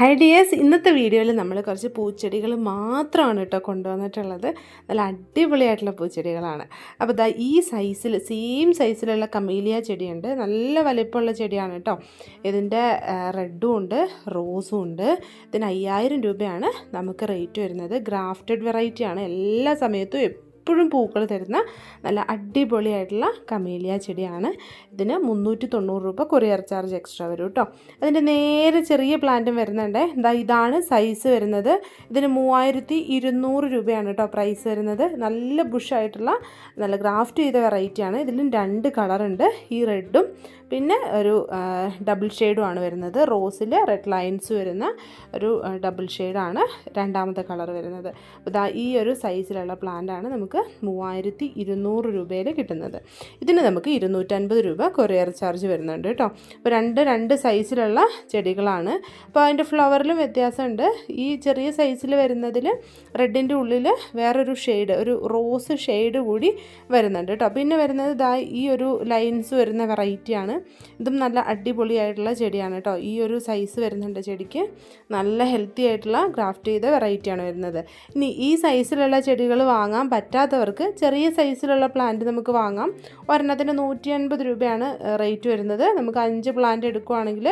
Hi dears ഇന്നത്തെ വീഡിയോയിൽ നമ്മൾ കുറച്ച് പൂച്ചെടികൾ മാത്രമാണ് കേട്ടോ കൊണ്ടുവന്നിട്ടുള്ളത്. നല്ല അടിപൊളിയായിട്ടുള്ള പൂച്ചെടികളാണ്. അപ്പോൾ ഇതാ ഈ സൈസിൽ സെയിം സൈസിലുള്ള കമീലിയ ചെടിയുണ്ട്. നല്ല വലിപ്പമുള്ള ചെടിയാണ് കേട്ടോ. ഇതിന്റെ റെഡും ഉണ്ട് റോസും ഉണ്ട്. ഇതിന് അയ്യായിരം രൂപയാണ് നമുക്ക് റേറ്റ് വരുന്നത്. ഗ്രാഫ്റ്റഡ് വെറൈറ്റിയാണ് എല്ലാ സമയത്തും എപ്പോഴും പൂക്കൾ തരുന്ന നല്ല അടിപൊളിയായിട്ടുള്ള കമേലിയ ചെടിയാണ്. ഇതിന് മുന്നൂറ്റി തൊണ്ണൂറ് രൂപ കൊറിയർ ചാർജ് എക്സ്ട്രാ വരും കേട്ടോ. അതിന്റെ നേരെ ചെറിയ പ്ലാന്റും വരുന്നുണ്ട്. എന്താ ഇതാണ് സൈസ് വരുന്നത്. ഇതിന് മൂവായിരത്തി ഇരുന്നൂറ് രൂപയാണ് കേട്ടോ പ്രൈസ് വരുന്നത്. നല്ല ബുഷായിട്ടുള്ള നല്ല ഗ്രാഫ്റ്റ് ചെയ്ത വെറൈറ്റിയാണ്. ഇതിലും രണ്ട് കളറുണ്ട്. ഈ റെഡും പിന്നെ ഒരു ഡബിൾ ഷെയ്ഡുമാണ് വരുന്നത്. റോസിൽ റെഡ് ലൈൻസ് വരുന്ന ഒരു ഡബിൾ ഷെയ്ഡാണ് രണ്ടാമത്തെ കളർ വരുന്നത്. ദാ ഈ ഒരു സൈസിലുള്ള പ്ലാന്റാണ് നമുക്ക് മൂവായിരത്തി ഇരുന്നൂറ് രൂപയിൽ കിട്ടുന്നത്. ഇതിന് നമുക്ക് ഇരുന്നൂറ്റൻപത് രൂപ കൊറിയർ ചാർജ് വരുന്നുണ്ട് കേട്ടോ. അപ്പോൾ രണ്ട് രണ്ട് സൈസിലുള്ള ചെടികളാണ്. അപ്പോൾ അതിന്റെ ഫ്ലവറിലും വ്യത്യാസമുണ്ട്. ഈ ചെറിയ സൈസിൽ വരുന്നതിൽ റെഡിന്റെ ഉള്ളിൽ വേറൊരു ഷെയ്ഡ് ഒരു റോസ് ഷെയ്ഡ് കൂടി വരുന്നുണ്ട് കേട്ടോ. പിന്നെ വരുന്നത് ഇതാ ഈ ഒരു ലൈൻസ് വരുന്ന വെറൈറ്റിയാണ് ഇതും നല്ല അടിപൊളിയായിട്ടുള്ള ചെടിയാണ് കേട്ടോ. ഈ ഒരു സൈസ് വരുന്നുണ്ട് ചെടിക്ക്. നല്ല ഹെൽത്തി ആയിട്ടുള്ള ഗ്രാഫ്റ്റ് ചെയ്ത വെറൈറ്റിയാണ് വരുന്നത്. ഇനി ഈ സൈസിലുള്ള ചെടികൾ വാങ്ങാൻ പറ്റാത്തവർക്ക് ചെറിയ സൈസിലുള്ള പ്ലാന്റ് നമുക്ക് വാങ്ങാം. ഒരെണ്ണത്തിന് നൂറ്റി അൻപത് രൂപയാണ് റേറ്റ് വരുന്നത്. നമുക്ക് അഞ്ച് പ്ലാന്റ് എടുക്കുകയാണെങ്കിൽ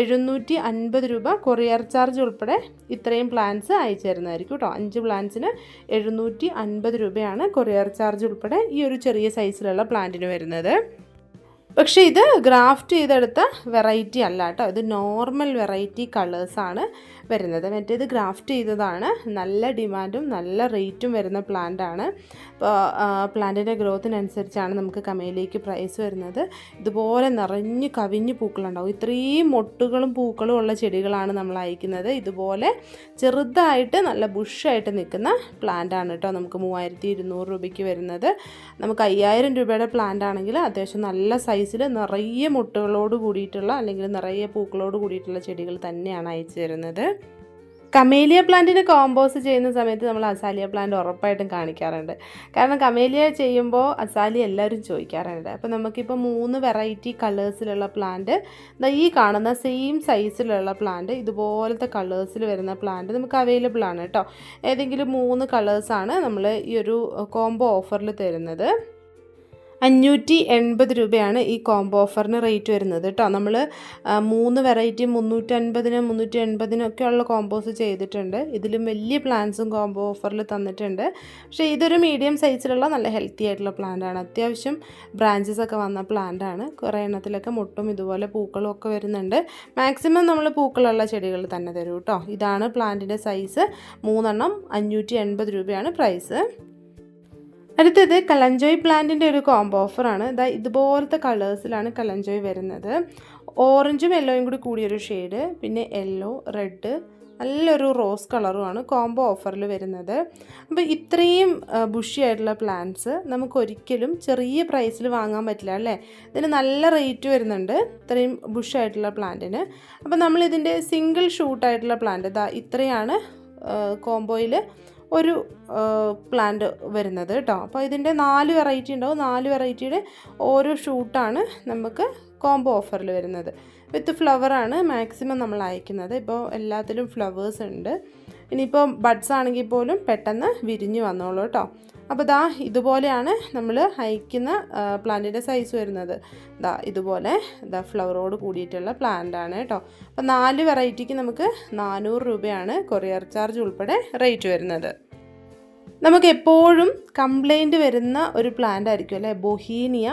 എഴുന്നൂറ്റി അൻപത് രൂപ കൊറിയർ ചാർജ് ഉൾപ്പെടെ ഇത്രയും പ്ലാന്റ്സ് അയച്ചു തരുന്നതായിരിക്കും കേട്ടോ അഞ്ച് പ്ലാന്റ്സിന് എഴുന്നൂറ്റി അൻപത് രൂപയാണ് കൊറിയർ ചാർജ് ഉൾപ്പെടെ ഈ ഒരു ചെറിയ സൈസിലുള്ള പ്ലാന്റിന് വരുന്നത്. പക്ഷേ ഇത് ഗ്രാഫ്റ്റ് ചെയ്തെടുത്ത വെറൈറ്റി അല്ല കേട്ടോ. ഇത് നോർമൽ വെറൈറ്റി കളേഴ്സാണ് വരുന്നത്. മറ്റേത് ഗ്രാഫ്റ്റ് ചെയ്തതാണ്. നല്ല ഡിമാൻഡും നല്ല റേറ്റും വരുന്ന പ്ലാന്റാണ് അപ്പോൾ പ്ലാന്റിന്റെ ഗ്രോത്തിനനുസരിച്ചാണ് നമുക്ക് കമയിലേക്ക് പ്രൈസ് വരുന്നത്. ഇതുപോലെ നിറഞ്ഞ് കവിഞ്ഞ് പൂക്കളുണ്ടാവും. ഇത്രയും മൊട്ടുകളും പൂക്കളും ഉള്ള ചെടികളാണ് നമ്മൾ അയക്കുന്നത്. ഇതുപോലെ ചെറുതായിട്ട് നല്ല ബുഷായിട്ട് നിൽക്കുന്ന പ്ലാന്റാണ് കേട്ടോ നമുക്ക് മൂവായിരത്തി ഇരുന്നൂറ് രൂപയ്ക്ക് വരുന്നത്. നമുക്ക് അയ്യായിരം രൂപയുടെ പ്ലാന്റ് ആണെങ്കിൽ അത്യാവശ്യം നല്ല സൈസിൽ നിറയെ മുട്ടുകളോട് കൂടിയിട്ടുള്ള അല്ലെങ്കിൽ നിറയെ പൂക്കളോട് കൂടിയിട്ടുള്ള ചെടികൾ തന്നെയാണ് അയച്ചു തരുന്നത്. കമേലിയ പ്ലാന്റിന് കോമ്പോസ് ചെയ്യുന്ന സമയത്ത് നമ്മൾ അസാലിയ പ്ലാന്റ് ഉറപ്പായിട്ടും കാണിക്കാറുണ്ട്. കാരണം കമേലിയ ചെയ്യുമ്പോൾ അസാലി എല്ലാവരും ചോദിക്കാറുണ്ട്. അപ്പോൾ നമുക്കിപ്പോൾ മൂന്ന് വെറൈറ്റി കളേഴ്സിലുള്ള പ്ലാന്റ് ഈ കാണുന്ന സെയിം സൈസിലുള്ള പ്ലാന്റ് ഇതുപോലത്തെ കളേഴ്സിൽ വരുന്ന പ്ലാന്റ് നമുക്ക് അവൈലബിൾ ആണ് കേട്ടോ ഏതെങ്കിലും മൂന്ന് കളേഴ്സാണ് നമ്മൾ ഈ ഒരു കോംബോ ഓഫറിൽ തരുന്നത്. അഞ്ഞൂറ്റി എൺപത് രൂപയാണ് ഈ കോംബോ ഓഫറിന് റേറ്റ് വരുന്നത് കേട്ടോ നമ്മൾ മൂന്ന് വെറൈറ്റി മുന്നൂറ്റൻപതിന് മുന്നൂറ്റി എൺപതിനൊക്കെ ഉള്ള കോംബോസ് ചെയ്തിട്ടുണ്ട്. ഇതിലും വലിയ പ്ലാന്റ്സും കോംബോ ഓഫറിൽ തന്നിട്ടുണ്ട്. പക്ഷേ ഇതൊരു മീഡിയം സൈസിലുള്ള നല്ല ഹെൽത്തി ആയിട്ടുള്ള പ്ലാന്റാണ് അത്യാവശ്യം ബ്രാഞ്ചസ് ഒക്കെ വന്ന പ്ലാന്റാണ് കുറേ എണ്ണത്തിലൊക്കെ മുട്ടും ഇതുപോലെ പൂക്കളും ഒക്കെ വരുന്നുണ്ട്. മാക്സിമം നമ്മൾ പൂക്കളുള്ള ചെടികൾ തന്നെ തരും കേട്ടോ ഇതാണ് പ്ലാന്റിന്റെ സൈസ് മൂന്നെണ്ണം അഞ്ഞൂറ്റി രൂപയാണ് പ്രൈസ് അടുത്തത് കലഞ്ചോയ് പ്ലാന്റിന്റെ ഒരു കോംബോ ഓഫറാണ് ഇതാ ഇതുപോലത്തെ കളേഴ്സിലാണ് കലഞ്ചോയ് വരുന്നത്. ഓറഞ്ചും യെല്ലോയും കൂടി കൂടിയൊരു ഷെയ്ഡ് പിന്നെ യെല്ലോ റെഡ് നല്ലൊരു റോസ് കളറുമാണ് കോംബോ ഓഫറിൽ വരുന്നത്. അപ്പോൾ ഇത്രയും ബുഷി ആയിട്ടുള്ള പ്ലാന്റ്സ് നമുക്ക് ഒരിക്കലും ചെറിയ പ്രൈസിൽ വാങ്ങാൻ പറ്റില്ല അല്ലേ? ഇതിന് നല്ല റേറ്റ് വരുന്നുണ്ട് ഇത്രയും ബുഷ് ആയിട്ടുള്ള പ്ലാന്റിന് അപ്പോൾ നമ്മളിതിന്റെ സിംഗിൾ ഷൂട്ടായിട്ടുള്ള പ്ലാന്റ് ഇതാ ഇത്രയാണ് കോംബോയിൽ ഒരു പ്ലാന്റ് വരുന്നത് കേട്ടോ. അപ്പോൾ ഇതിന്റെ നാല് വെറൈറ്റി ഉണ്ടാവും. നാല് വെറൈറ്റിയുടെ ഓരോ ഷൂട്ടാണ് നമുക്ക് കോംബോ ഓഫറിൽ വരുന്നത്. വിത്ത് ഫ്ലവറാണ് മാക്സിമം നമ്മൾ അയക്കുന്നത്. ഇപ്പോൾ എല്ലാത്തിലും ഫ്ലവേഴ്സ് ഉണ്ട്. ഇനിയിപ്പോൾ ബഡ്സ് ആണെങ്കിൽ പോലും പെട്ടെന്ന് വിരിഞ്ഞു വന്നോളൂ കേട്ടോ. അപ്പോൾ ദാ ഇതുപോലെയാണ് നമ്മൾ അയക്കുന്ന പ്ലാന്റിന്റെ സൈസ് വരുന്നത്. ദാ ഇതുപോലെ ദാ ഫ്ലവറോട് കൂടിയിട്ടുള്ള പ്ലാന്റ് ആണ് കേട്ടോ. അപ്പോൾ നാല് വെറൈറ്റിക്ക് നമുക്ക് നാനൂറ് രൂപയാണ് കൊറിയർ ചാർജ് ഉൾപ്പെടെ റേറ്റ് വരുന്നത്. നമുക്ക് എപ്പോഴും കംപ്ലൈന്റ് വരുന്ന ഒരു പ്ലാന്റ് ആയിരിക്കും അല്ലേ? ബൊഹീനിയ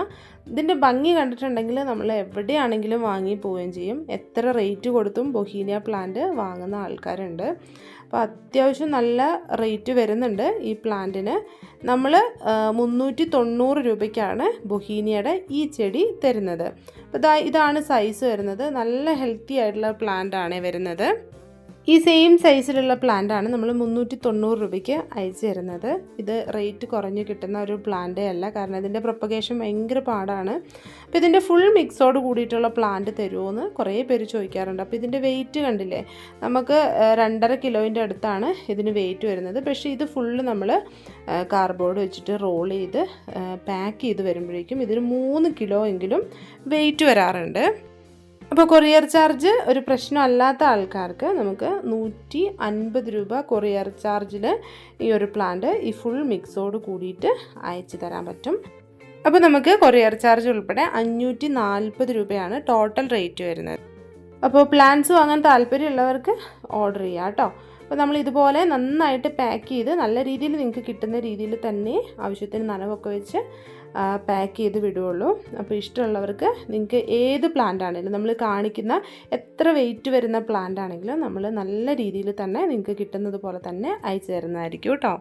ഇതിന്റെ ഭംഗി കണ്ടിട്ടുണ്ടെങ്കിൽ നമ്മൾ എവിടെയാണെങ്കിലും വാങ്ങി പോവുകയും ചെയ്യും. എത്ര റേറ്റ് കൊടുത്തും ബൊഹീനിയ പ്ലാന്റ് വാങ്ങുന്ന ആൾക്കാരുണ്ട്. അപ്പോൾ അത്യാവശ്യം നല്ല റേറ്റ് വരുന്നുണ്ട് ഈ പ്ലാന്റിന് നമ്മൾ മുന്നൂറ്റി തൊണ്ണൂറ് രൂപയ്ക്കാണ് ബൊഹീനിയയുടെ ഈ ചെടി തരുന്നത്. അപ്പോൾ ഇതാണ് സൈസ് വരുന്നത്. നല്ല ഹെൽത്തി ആയിട്ടുള്ള പ്ലാന്റ് ആണ് വരുന്നത്. ഈ സെയിം സൈസിലുള്ള പ്ലാന്റാണ് നമ്മൾ മുന്നൂറ്റി തൊണ്ണൂറ് രൂപയ്ക്ക് അയച്ചു തരുന്നത്. ഇത് റേറ്റ് കുറഞ്ഞ് കിട്ടുന്ന ഒരു പ്ലാന്റേ അല്ല. കാരണം ഇതിന്റെ പ്രൊപ്പഗേഷൻ ഭയങ്കര പാടാണ്. അപ്പോൾ ഇതിന്റെ ഫുൾ മിക്സോട് കൂടിയിട്ടുള്ള പ്ലാന്റ് തരുമോയെന്ന് കുറേ പേര് ചോദിക്കാറുണ്ട്. അപ്പോൾ ഇതിന്റെ വെയിറ്റ് കണ്ടില്ലേ? നമുക്ക് രണ്ടര കിലോയിന്റെ അടുത്താണ് ഇതിന് വെയിറ്റ് വരുന്നത്. പക്ഷേ ഇത് ഫുള്ള് നമ്മൾ കാർബോർഡ് വെച്ചിട്ട് റോൾ ചെയ്ത് പാക്ക് ചെയ്ത് വരുമ്പോഴേക്കും ഇതിന് മൂന്ന് കിലോ എങ്കിലും വെയിറ്റ് വരാറുണ്ട്. അപ്പോൾ കൊറിയർ ചാർജ് ഒരു പ്രശ്നമല്ലാത്ത ആൾക്കാർക്ക് നമുക്ക് നൂറ്റി അൻപത് രൂപ കൊറിയർ ചാർജിൽ ഈ ഒരു പ്ലാന്റ് ഈ ഫുൾ മിക്സോട് കൂടിയിട്ട് അയച്ചു തരാൻ പറ്റും. അപ്പോൾ നമുക്ക് കൊറിയർ ചാർജ് ഉൾപ്പെടെ അഞ്ഞൂറ്റി നാൽപ്പത് രൂപയാണ് ടോട്ടൽ റേറ്റ് വരുന്നത്. അപ്പോൾ പ്ലാൻസ് വാങ്ങാൻ താല്പര്യമുള്ളവർക്ക് ഓർഡർ ചെയ്യാം കേട്ടോ. അപ്പോൾ നമ്മൾ ഇതുപോലെ നന്നായിട്ട് പാക്ക് ചെയ്ത് നല്ല രീതിയിൽ നിങ്ങൾക്ക് കിട്ടുന്ന രീതിയിൽ തന്നെ ആവശ്യത്തിന് നനവൊക്കെ വെച്ച് പാക്ക് ചെയ്ത് വിടുകയുള്ളൂ. അപ്പോൾ ഇഷ്ടമുള്ളവർക്ക് നിങ്ങൾക്ക് ഏത് പ്ലാന്റ് ആണെങ്കിലും നമ്മൾ കാണിക്കുന്ന എത്ര വെയിറ്റ് വരുന്ന പ്ലാന്റ് ആണെങ്കിലും നമ്മൾ നല്ല രീതിയിൽ തന്നെ നിങ്ങൾക്ക് കിട്ടുന്നത് പോലെ തന്നെ അയച്ചു തരുന്നതായിരിക്കും കേട്ടോ.